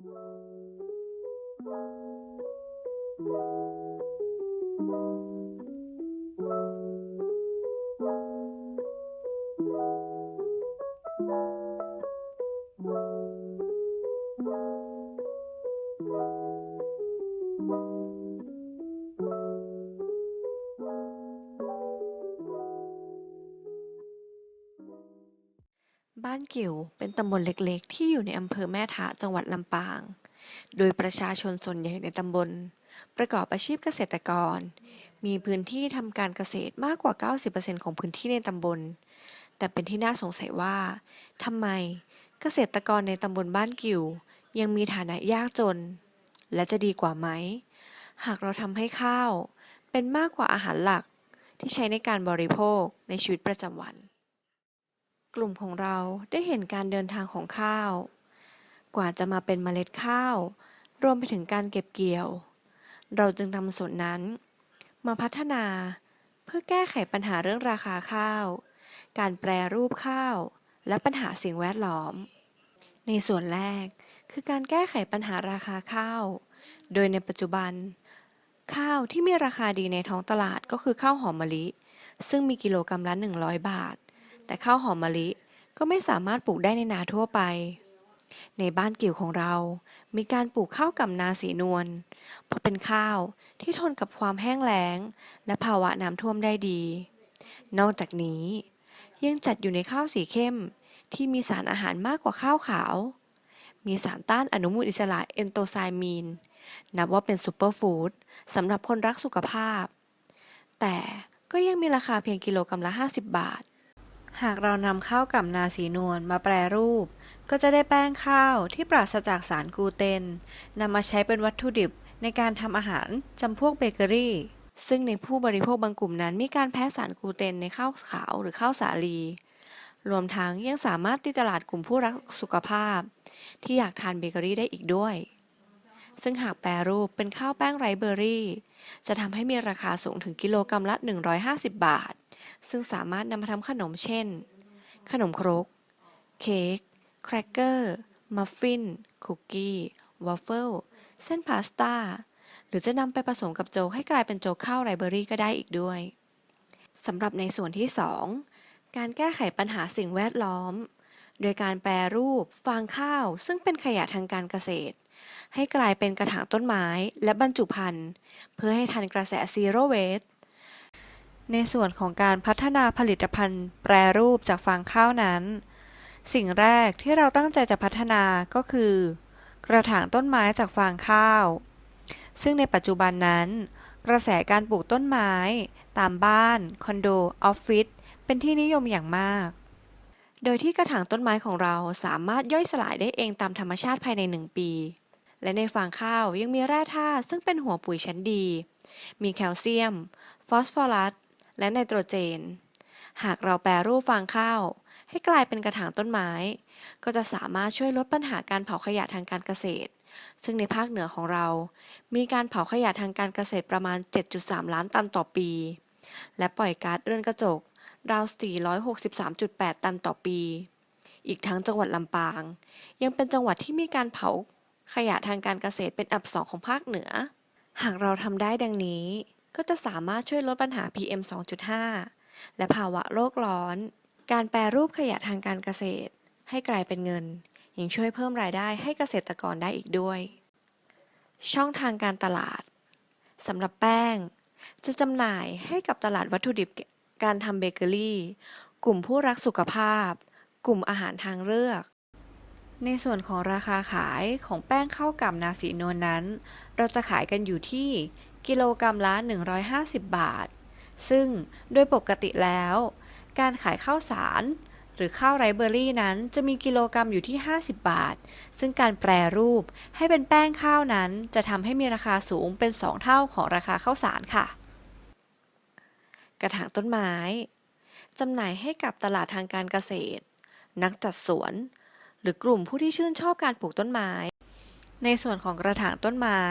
Thank you. บ้านกิ่วเป็นตำบลเล็กๆ ที่อยู่ในอำเภอแม่ทะจังหวัดลำปาง โดยประชาชนส่วนใหญ่ในตำบล ประกอบอาชีพเกษตรกร มีพื้นที่ทำการเกษตรมากกว่า 90%ของพื้นที่ในตำบล แต่เป็นที่น่าสงสัยว่าทำไมเกษตรกรในตำบลบ้านกิ่วยังมีฐานะยากจน และจะดีกว่าไหม หากเราทำให้ข้าว เป็นมากกว่าอาหารหลักที่ใช้ในการบริโภคในชีวิตประจำวัน กลุ่มของเราได้เห็นการเดินทางของข้าว กว่าจะมาเป็นเมล็ดข้าว รวมไปถึงการเก็บเกี่ยว เราจึงนำส่วนนั้น มาพัฒนาเพื่อแก้ไขปัญหาเรื่องราคาข้าว การแปรรูปข้าว และปัญหาสิ่งแวดล้อม ในส่วนแรกคือการแก้ไขปัญหาราคาข้าว โดยในปัจจุบัน ข้าวที่มีราคาดีในท้องตลาดก็คือข้าวหอมมะลิ ซึ่งมีกิโลกรรัมละ 100 บาท แต่ข้าวหอมมะลิก็ไม่สามารถปลูกได้ในนาทั่วไป ในบ้านกิ่วของเรา มีการปลูกข้าวกับนาสีนวล เพราะเป็นข้าวที่ทนกับความแห้งแล้ง และภาวะน้ำท่วมได้ดี นอกจากนี้ ยังจัดอยู่ในข้าวสีเข้มที่มีสารอาหารมากกว่าข้าวขาว มีสารต้านอนุมูลอิสระเอนโตไซมีน นับว่าเป็นซูเปอร์ฟู้ดสำหรับคนรักสุขภาพ แต่ก็ยังมีราคาเพียงกิโลกรรัมละ 50 บาท หากเรานำข้าวกับนาสีนวลมาแปรรูป ก็จะได้แป้งข้าวที่ปราศจากสารกลูเตนนำมาใช้เป็นวัตถุดิบในการทำอาหารจำพวกเบเกอรี่ ซึ่งในผู้บริโภคบางกลุ่มนั้น มีการแพ้สารกลูเตนในข้าวขาวหรือข้าวสาลี รวมทั้งยังสามารถตีตลาดกลุ่มผู้รักสุขภาพ ที่อยากทานเบเกอรี่ได้อีกด้วย ซึ่งหากแปรรูปเป็นข้าวแป้งไรเบอร์รี่ จะทำให้มีราคาสูงถึงกิโลกรรัมละ 150 บาท ซึ่งสามารถนำมาทำขนมเช่น ขนมครก เค้ก แครกเกอร์ มัฟฟิน คุกกี้ วอฟเฟิล เส้นพาสต้า หรือจะนำไปผสมกับโจ๊กให้กลายเป็นโจ๊กข้าวไรเบอรี่ก็ได้อีกด้วยสำหรับในส่วนที่ 2 การแก้ไขปัญหาสิ่งแวดล้อม โดยการแปรรูป ฟางข้าว ซึ่งเป็นขยะทางการเกษตร ให้กลายเป็นกระถางต้นไม้และบรรจุภัณฑ์ เพื่อให้ทันกระแส Zero Waste ในส่วนของการพัฒนาผลิตภัณฑ์แปรรูปจากฟางข้าวนั้น สิ่งแรกที่เราตั้งใจจะพัฒนาก็คือ กระถางต้นไม้จากฟางข้าว ซึ่งในปัจจุบันนั้น กระแสการปลูกต้นไม้ ตามบ้าน คอนโด ออฟฟิศเป็นที่นิยมอย่างมาก โดยที่กระถางต้นไม้ของเราสามารถย่อยสลายได้เองตามธรรมชาติภายในหนึ่งปี และในฟางข้าวยังมีแร่ธาตุซึ่งเป็นหัวปุ๋ยชั้นดี มีแคลเซียม ฟอสฟอรัส และไนโตรเจน หากเราแปรรูปฟางข้าว ให้กลายเป็นกระถางต้นไม้ ก็จะสามารถช่วยลดปัญหาการเผาขยะทางการเกษตร ซึ่งในภาคเหนือของเรา มีการเผาขยะทางการเกษตรประมาณ 7.3 ล้านตันต่อปี และปล่อยก๊าซเรือนกระจกราว 463.8 ตันต่อปี อีกทั้งจังหวัดลำปาง ยังเป็นจังหวัดที่มีการเผาขยะทางการเกษตรเป็นอันดับสองของภาคเหนือ หากเราทำได้ดังนี้ ก็จะสามารถช่วยลดปัญหา PM 2.5 และภาวะโลกร้อน การแปรรูปขยะทางการเกษตร ให้กลายเป็นเงิน ยังช่วยเพิ่มรายได้ให้เกษตรกรได้อีกด้วย ช่องทางการตลาดสำหรับแป้ง จะจำหน่ายให้กับตลาดวัตถุดิบการทำเบเกอรี่ กลุ่มผู้รักสุขภาพ กลุ่มอาหารทางเลือก ในส่วนของราคาขายของแป้งข้าวกับนาสีนวลนั้น เราจะขายกันอยู่ที่ กิโลกรรัมละ 150 บาท ซึ่งโดยปกติแล้ว การขายข้าวสาร หรือข้าวไรเบอร์รี่นั้นจะมีกิโลกรรัมอยู่ที่ 50 บาท ซึ่งการแปรรูปให้เป็นแป้งข้าวนั้น จะทำให้มีราคาสูงเป็น 2 เท่าของราคาข้าวสารค่ะ กระถางต้นไม้จำหน่ายให้กับตลาดทางการเกษตร นักจัดสวน หรือกลุ่มผู้ที่ชื่นชอบการปลูกต้นไม้ ในส่วนของกระถางต้นไม้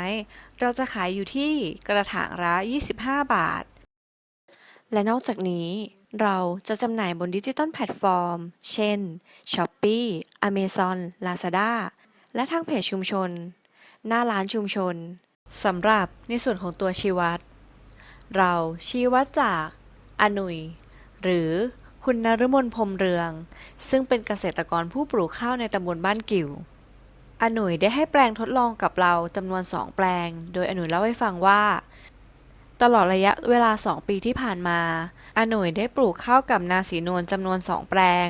เราจะขายอยู่ที่กระถางละ 25 บาท และนอกจากนี้เราจะจำหน่ายบนดิจิตอลแพลตฟอร์ม เช่น Shopee Amazon Lazada และทางเพจชุมชน หน้าร้านชุมชน สำหรับในส่วนของตัวชี้วัด เราชี้วัดจากอนุย หรือคุณนฤมลพรมเรือง ซึ่งเป็นเกษตรกรผู้ปลูกข้าวในตำบลบ้านกิ่ว อหนุยได้ให้แปลงทดลองกับเราจำนวนสองแปลง โดยอหนุยเล่าให้ฟังว่า ตลอดระยะเวลา2ปีที่ผ่านมาอหนุยได้ปลูกข้าวกับนาสีนวลจำนวน2แปลง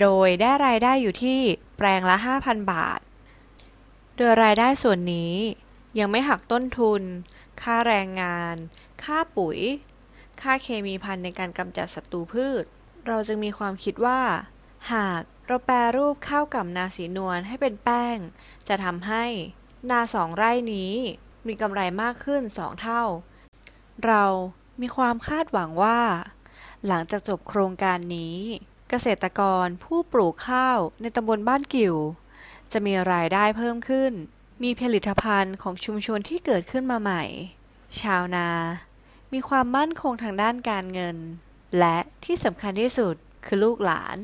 โดยได้รายได้อยู่ที่แปลงละ 5,000 บาท โดยรายได้ส่วนนี้ยังไม่หักต้นทุน ค่าแรงงาน ค่าปุ๋ย ค่าเคมีพันในการกำจัดศัตรูพืช เราจึงมีความคิดว่า หาก เราแปรรูปข้าวกับนาสีนวลให้เป็นแป้ง จะทำให้นาสองไร่นี้มีกำไรมากขึ้นสองเท่า เรามีความคาดหวังว่า หลังจากจบโครงการนี้ เกษตรกรผู้ปลูกข้าวในตำบลบ้านกิ่ว จะมีรายได้เพิ่มขึ้น มีผลิตภัณฑ์ของชุมชนที่เกิดขึ้นมาใหม่ ชาวนา มีความมั่นคงทางด้านการเงิน และที่สำคัญที่สุดคือลูกหลาน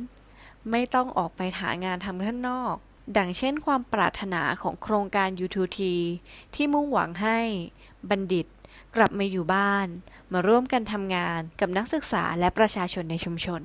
ไม่ต้องออกไปหางานทำข้างนอก ดังเช่นความปรารถนาของโครงการ U2T ที่มุ่งหวังให้บัณฑิตกลับมาอยู่บ้าน มาร่วมกันทำงานกับนักศึกษาและประชาชนในชุมชน